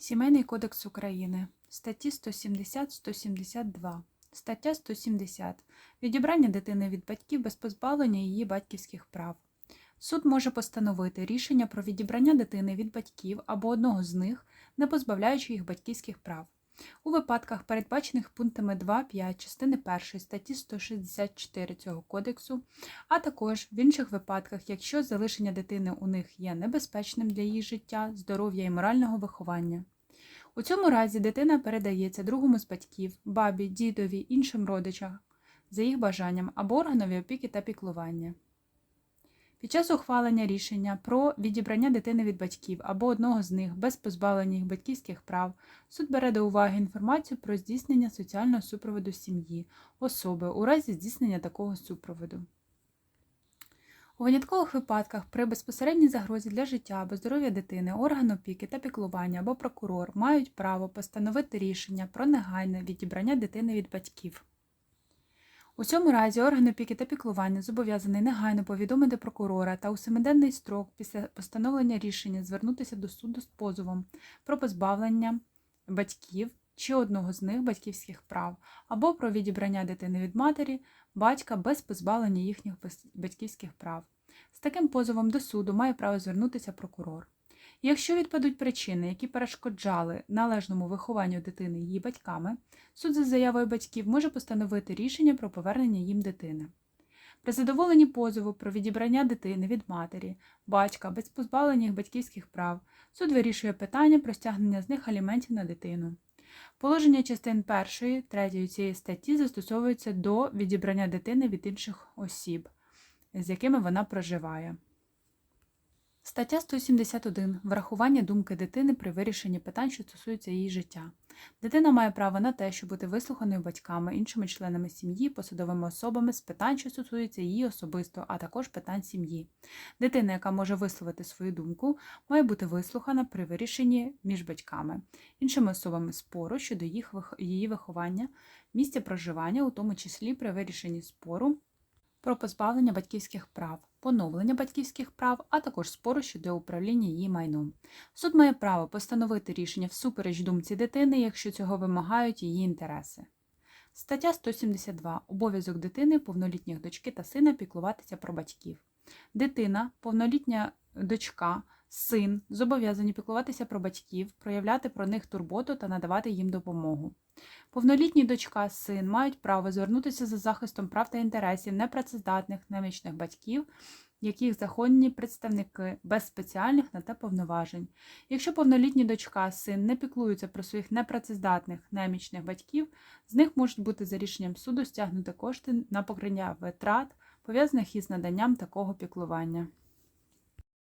Сімейний кодекс України. Статті 170-172. Стаття 170. Відібрання дитини від батьків без позбавлення її батьківських прав. Суд може постановити рішення про відібрання дитини від батьків або одного з них, не позбавляючи їх батьківських прав. У випадках, передбачених пунктами 2.5 частини 1 статті 164 цього кодексу, а також в інших випадках, якщо залишення дитини у них є небезпечним для її життя, здоров'я і морального виховання. У цьому разі дитина передається другому з батьків, бабі, дідові, іншим родичам за їх бажанням або органові опіки та піклування. Під час ухвалення рішення про відібрання дитини від батьків або одного з них без позбавлення їх батьківських прав, суд бере до уваги інформацію про здійснення соціального супроводу сім'ї, особи у разі здійснення такого супроводу. У виняткових випадках при безпосередній загрозі для життя або здоров'я дитини орган опіки та піклування або прокурор мають право постановити рішення про негайне відібрання дитини від батьків. У цьому разі орган опіки та піклування зобов'язаний негайно повідомити прокурора та у семиденний строк після постановлення рішення звернутися до суду з позовом про позбавлення батьків чи одного з них батьківських прав або про відібрання дитини від матері, батька без позбавлення їхніх батьківських прав. З таким позовом до суду має право звернутися прокурор. Якщо відпадуть причини, які перешкоджали належному вихованню дитини її батьками, суд за заявою батьків може постановити рішення про повернення їм дитини. При задоволенні позову про відібрання дитини від матері, батька без позбавлення їх батьківських прав, суд вирішує питання про стягнення з них аліментів на дитину. Положення частин 1, 3 цієї статті застосовуються до відібрання дитини від інших осіб, з якими вона проживає. Стаття 171. Врахування думки дитини при вирішенні питань, що стосуються її життя. Дитина має право на те, щоб бути вислуханою батьками, іншими членами сім'ї, посадовими особами з питань, що стосуються її особисто, а також питань сім'ї. Дитина, яка може висловити свою думку, має бути вислухана при вирішенні між батьками, іншими особами спору щодо їх, її виховання, місця проживання, у тому числі при вирішенні спору про позбавлення батьківських прав, поновлення батьківських прав, а також спору щодо управління її майном. Суд має право постановити рішення всупереч думці дитини, якщо цього вимагають її інтереси. Стаття 172. Обов'язок дитини, повнолітніх дочки та сина піклуватися про батьків. Дитина, повнолітня дочка, син зобов'язані піклуватися про батьків, проявляти про них турботу та надавати їм допомогу. Повнолітні дочка, син мають право звернутися за захистом прав та інтересів непрацездатних немічних батьків, яких законні представники без спеціальних на те повноважень. Якщо повнолітні дочка, син не піклуються про своїх непрацездатних немічних батьків, з них можуть бути за рішенням суду стягнути кошти на покриття витрат, пов'язаних із наданням такого піклування.